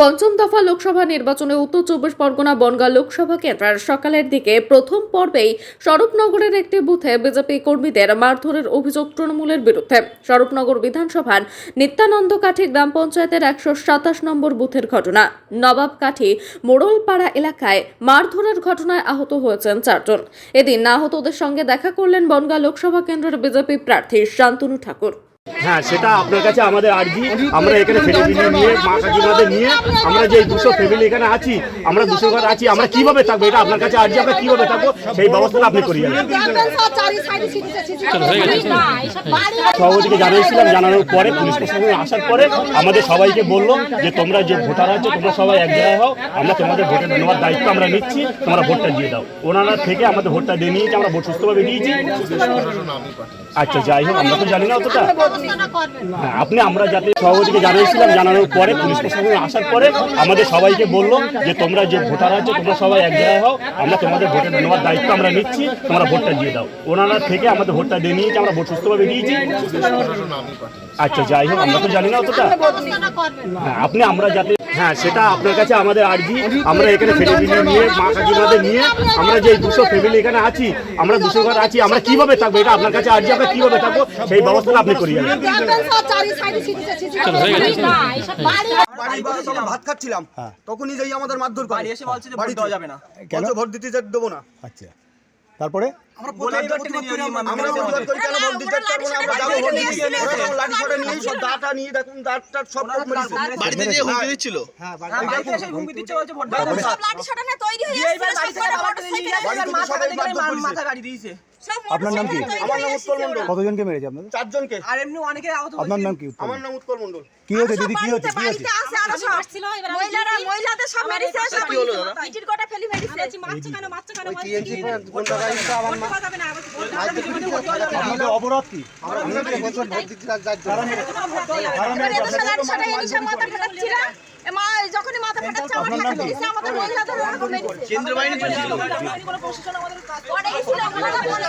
পঞ্চম দফা লোকসভা নির্বাচনে উত্তর চব্বিশ পরগনা বনগাঁ লোকসভা কেন্দ্রের সকালের দিকে প্রথম পর্বেই স্বরূপনগরের একটি বুথে বিজেপি কর্মীদের মারধরের অভিযোগ তৃণমূলের বিরুদ্ধে। স্বরূপনগর বিধানসভার নিত্যানন্দ কাঠি গ্রাম পঞ্চায়েতের একশো সাতাশ নম্বর বুথের ঘটনা। নবাব কাঠি মোড়লপাড়া এলাকায় মারধরের ঘটনায় আহত হয়েছেন চারজন। এদিন আহতদের সঙ্গে দেখা করলেন বনগাঁ লোকসভা কেন্দ্রের বিজেপি প্রার্থী শান্তনু ঠাকুর। হ্যাঁ সেটা আপনার কাছে আমাদের আর্জি। আমরা এখানে ফ্যামিলি নিয়ে, মা কাকিমাদের নিয়ে, আমরা যে দুশো ফ্যামিলি এখানে আছি, আমরা দুশো ঘর আছি, আমরা কীভাবে থাকব, এটা আপনার কাছে আর্জি, আমরা কীভাবে থাকব, সেই ব্যবস্থাটা আপনি দেন সভাপতিকে জানিয়েছিলাম, জানানোর পরে, পুলিশ প্রশাসন আসার পরে আমাদের সবাইকে বলল যে তোমরা যে ভোটার আছে, তোমরা সবাই এক জায়গায় হও, আমরা তোমাদের ভোটে নেওয়ার দায়িত্ব আমরা নিচ্ছি, তোমরা ভোটটা দিয়ে দাও। ওনারা থেকে আমাদের ভোটটা দিয়ে নিয়েছি, আমরা ভোট সুস্থভাবে দিয়েছি। আচ্ছা যাই হোক, আমরা তো জানি না অতটা। আপনি আমরা যাতে সভাপতিকে জানিয়েছিলাম জানানোর পরে পুলিশ প্রশাসনে আসার পরে আমাদের সবাইকে বলল যে তোমরা যে ভোটার আছে তোমরা সবাই এক জায়গায় হও আমরা তোমাদের ভোটে নেওয়ার দায়িত্ব আমরা নিচ্ছি তোমরা ভোটটা দিয়ে দাও। ওনারা থেকে আমাদের ভোটটা দিয়ে নিয়েছি আমরা ভোট সুস্থভাবে দিয়েছি। আচ্ছা যাই হোক আমরা তো জানি না অতটা। আপনি আমরা যাতে হ্যাঁ সেটা আপনার কাছে আমাদের আর্জি। আমরা এখানে ফ্যামিলি নিয়ে মা কাকিমাদের নিয়ে আমরা যে দুশো ফ্যামিলি এখানে আছি আমরা দুশো ঘর আছি আমরা কীভাবে থাকব? এটা আপনার কাছে আর্জি আমরা কীভাবে থাকব? সেই ব্যবস্থাটা আপনি তখন ভাত খাচ্ছিলাম তখনই যাই আমাদের মারধর করে। বাড়ি এসে বলছে যে ভোট দেওয়া যাবে না। কেন? ভোট দিতে দেবো না। আচ্ছা। তারপরে? মাথা। গাড়ি দিয়েছে। আপনার নাম কি? আমার নাম উৎপল মণ্ডল। কতজনকে মেরেছে আপনাদের? চারজনকে। আর এমনি অনেকে আহত আপনার নাম কি? আমার নাম উৎপল মণ্ডল। কি হয়েছে দিদি? কি হয়েছে? কি হয়েছে? বাড়িতে আসে আরও সব। আসছিল মহিলারা মহিলাদের সব মেরেছে সব কি হলো দাদা? ইটির গোটা ফেলি মেরেছে। মারছে কেন মারছে কেন? বলছে কি ভোট দেওয়া যাবে না ভোট দেওয়া যাবে না আপনাদের অপরাধ কি? সাথে লাঠি সোটা এনে সব মাথা ফাটাচ্ছিল? এ মা যখনই মাথা ফাটাচ্ছে আমার কি? মেরেছে আমাদের মহিলাদের ওরকম মেরেছে? কেন্দ্র বাহিনী পরে গেছিল ওনারা বলে